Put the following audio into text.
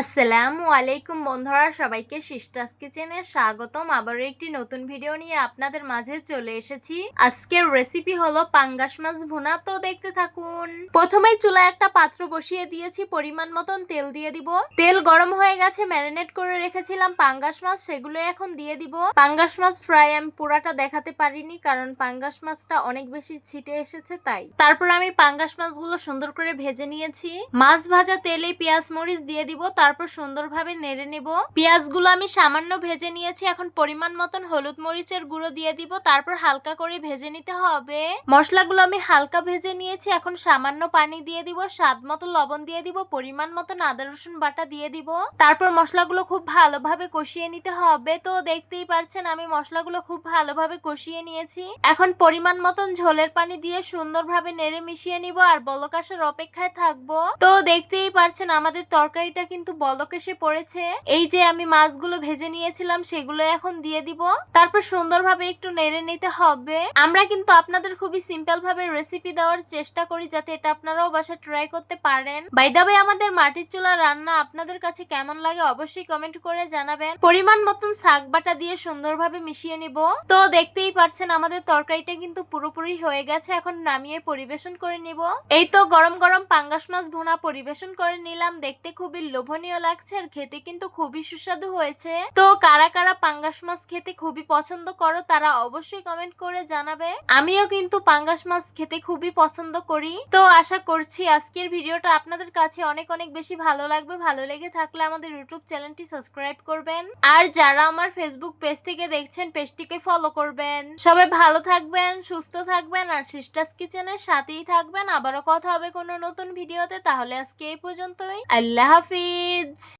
আসসালামু আলাইকুম বন্ধুরা, সবাইকে সিস্টাস কিচেনে স্বাগতম। আবারও একটি নতুন ভিডিও নিয়ে আপনাদের মাঝে চলে এসেছি। আজকের রেসিপি হলো পাঙ্গাস মাছ ভুনা। তো দেখতে থাকুন। প্রথমেই চুলায় একটা পাত্র বসিয়ে দিয়েছি, পরিমাণ মতন তেল দিয়ে দিব। তেল গরম হয়ে গেছে, ম্যারিনেট করে রেখেছিলাম পাঙ্গাস মাছ, সেগুলো এখন দিয়ে দিব। পাঙ্গাস মাছ ফ্রাই আমি পুরাটা দেখাতে পারিনি, কারণ পাঙ্গাস মাছটা অনেক বেশি ছিটে এসেছে, তাই। তারপর আমি পাঙ্গাস মাছগুলো সুন্দর করে ভেজে নিয়েছি। মাছ ভাজা তেলে পেঁয়াজ মরিচ দিয়ে দিব তারপর সুন্দরভাবে নেড়ে নেব। পেঁয়াজগুলো আমি সামান্য ভেজে নিয়েছি, এখন পরিমাণ মতন হলুদ মরিচের গুঁড়ো দিয়ে দিব, তারপর হালকা করে ভেজে নিতে হবে। মশলাগুলো আমি হালকা ভেজে নিয়েছি, এখন সামান্য পানি দিয়ে দিব, স্বাদ মতো লবণ দিয়ে দিব, পরিমাণ মতন আদা, রসুন বাটা দিয়ে দিব। তারপর মশলাগুলো খুব ভালোভাবে কষিয়ে নিতে হবে, তো দেখতেই পারছেন আমি মশলাগুলো খুব ভালোভাবে কষিয়ে নিয়েছি। এখন পরিমাণ মতন ঝোলের পানি দিয়ে সুন্দরভাবে নেড়ে মিশিয়ে নিব, আর বলক আসার অপেক্ষায় থাকব। তো দেখতেই পারছেন আমাদের তরকারিটা কিন্তু বলক এসে পড়েছে? এই যে আমি মাছগুলো ভেজে নিয়েছিলাম, সেগুলো এখন দিয়ে দিব। তারপর সুন্দরভাবে একটু নেড়ে নিতে হবে। আমরা কিন্তু আপনাদের খুবই সিম্পল ভাবে রেসিপি দেওয়ার চেষ্টা করি, যাতে এটা আপনারাও বাসায় ট্রাই করতে পারেন। বাই দা ওয়ে আমাদের মাটির চুলা রান্না আপনাদের কাছে কেমন লাগে অবশ্যই কমেন্ট করে জানাবেন। পরিমাণ মতন শাক বাটা দিয়ে সুন্দরভাবে মিশিয়ে নিব। তো দেখতেই পারছেন, আমাদের তরকারিটা কিন্তু পুরোপুরি হয়ে গেছে। এখন নামিয়ে পরিবেশন করে নিব। এই তো গরম গরম পাঙ্গাস মাছ ভুনা পরিবেশন করে নিলাম। দেখতে খুবই লোভনীয় লাগছে আর খেতে কিন্তু খুবই সুস্বাদু হয়েছে। তো কারা কারা পাঙ্গাস মাছ খেতে খুবই পছন্দ করো তারা অবশ্যই কমেন্ট করে জানাবে। আমিও কিন্তু পাঙ্গাস মাছ খেতে খুবই পছন্দ করি। তো আশা করছি আজকের ভিডিওটা আপনাদের কাছে অনেক অনেক বেশি ভালো লাগবে। ভালো লেগে থাকলে আমাদের ইউটিউব চ্যানেলটি সাবস্ক্রাইব করবেন। আর যারা আমার ফেসবুক পেজ থেকে দেখছেন পেজটিকে ফলো করবেন। সবাই ভালো থাকবেন, সুস্থ থাকবেন আর সিস্টার্স কিচেনের সাথেই থাকবেন। আবারও কথা হবে কোনো নতুন ভিডিওতে, তাহলে আজকে এই পর্যন্তই। আল্লাহ হাফিজ। kids.